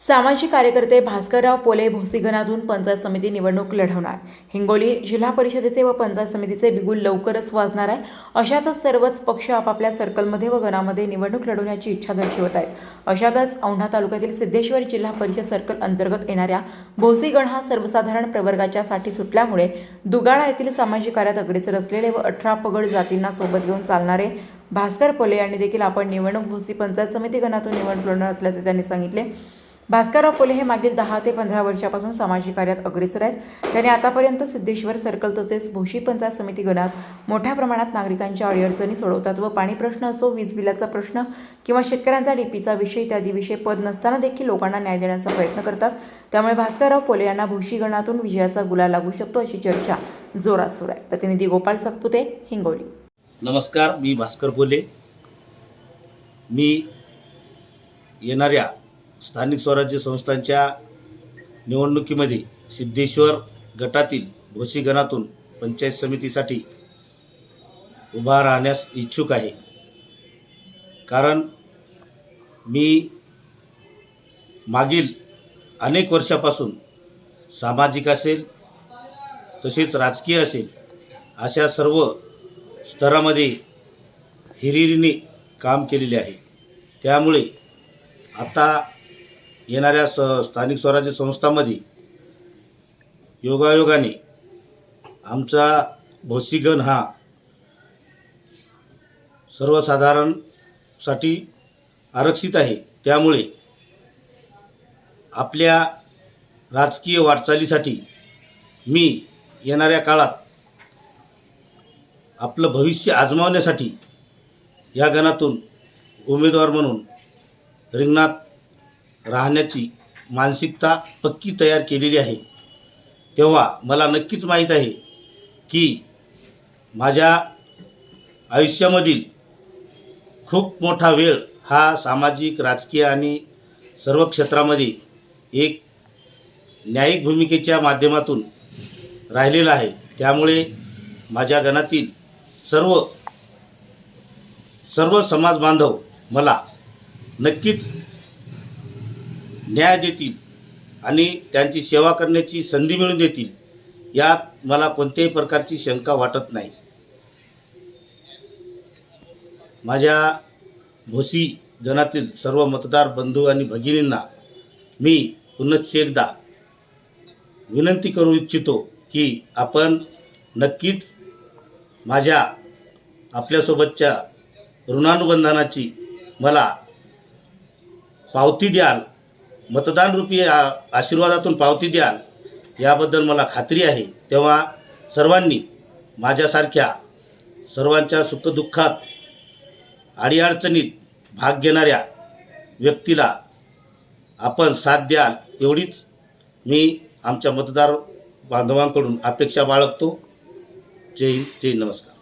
सामाजिक कार्यकर्ते भास्करराव पोले भोसीगणातून पंचायत समिती निवडणूक लढवणार. हिंगोली जिल्हा परिषदेचे व पंचायत समितीचे बिगुल लवकरच वाजणार आहे. अशातच सर्वच पक्ष आपापल्या सर्कलमध्ये व गणामध्ये निवडणूक लढवण्याची इच्छा दर्शवत आहेत. अशातच औंढा तालुक्यातील सिद्धेश्वर जिल्हा परिषद सर्कल अंतर्गत येणाऱ्या भोसीगण हा सर्वसाधारण प्रवर्गाच्या साठी सुटल्यामुळे दुगाळा येथील सामाजिक कार्यात अग्रेसर असलेले व अठरा पगड जातींना सोबत घेऊन चालणारे भास्कर पोले यांनी देखील आपण निवडणूक भोसी पंचायत समिती गणातून निवडणूक लढणार असल्याचे त्यांनी सांगितले. भास्करराव पोले हे मागील दहा ते पंधरा वर्षापासून सामाजिक कार्यात अग्रेसर आहेत. त्यांनी आतापर्यंत सिद्धेश्वर सर्कल तसेच भोशी पंचायत समिती गणात मोठ्या प्रमाणात नागरिकांच्या अडीअडचणी सोडवतात व पाणी प्रश्न असो वीज बिलाचा प्रश्न किंवा शेतकऱ्यांचा डीपीचा विषय इत्यादी विषय पद नसताना देखील लोकांना न्याय देण्याचा प्रयत्न करतात. त्यामुळे भास्करराव पोले यांना भोशी गणातून विजयाचा गुला लागू शकतो अशी चर्चा जोरात सुरू आहे. प्रतिनिधी गोपाल सातपुते हिंगोली. नमस्कार मी भास्कर बोले. मी येणाऱ्या स्थानिक स्वराज्य संस्थांच्या निवडणुकीमध्ये सिद्धेश्वर गटातील भोशी गणातून पंचायत समितीसाठी उभा राहण्यास इच्छुक आहे. कारण मी मागील अनेक वर्षापासून सामाजिक असेल तसेच राजकीय असेल अशा सर्व स्तरामध्ये हिरिरीने काम केलेले आहे. त्यामुळे आता येणाऱ्या स स्थानिक स्वराज्य संस्थांमध्ये योगायोगाने आमचा भोसीगण हा सर्वसाधारणसाठी आरक्षित आहे. त्यामुळे आपल्या राजकीय वाटचालीसाठी मी येणाऱ्या काळात आपलं भविष्य आजमावण्यासाठी या गणातून उमेदवार म्हणून रिंगणात राहण्याची मानसिकता पक्की तयार केलेली आहे. तेव्हा मला नक्कीच माहीत आहे की माझ्या आयुष्यामधील खूप मोठा वेळ हा सामाजिक राजकीय आणि सर्व क्षेत्रामध्ये एक न्यायिक भूमिकेच्या माध्यमातून राहिलेला आहे. त्यामुळे माझ्या गणातील सर्व सर्व समाज बांधव मला नक्कीच न्याय देतील आणि त्यांची सेवा करण्याची संधी मिळून देतील यात मला कोणत्याही प्रकारची शंका वाटत नाही. माझ्या भोसी गणातील सर्व मतदार बंधू आणि भगिनींना मी पुनश्च एकदा विनंती करू इच्छितो की आपण नक्कीच माझ्या आपल्यासोबतच्या ऋणानुबंधानाची मला पावती द्याल मतदानरूपी आ- आशीर्वादातून पावती द्याल याबद्दल मला खात्री आहे. तेव्हा सर्वांनी माझ्यासारख्या सर्वांच्या सुखदुःखात अडीअडचणीत भाग घेणाऱ्या व्यक्तीला आपण साथ द्याल एवढीच मी आमच्या मतदार बांधवांकडून अपेक्षा बाळगतो. जय हिंद जय नमस्कार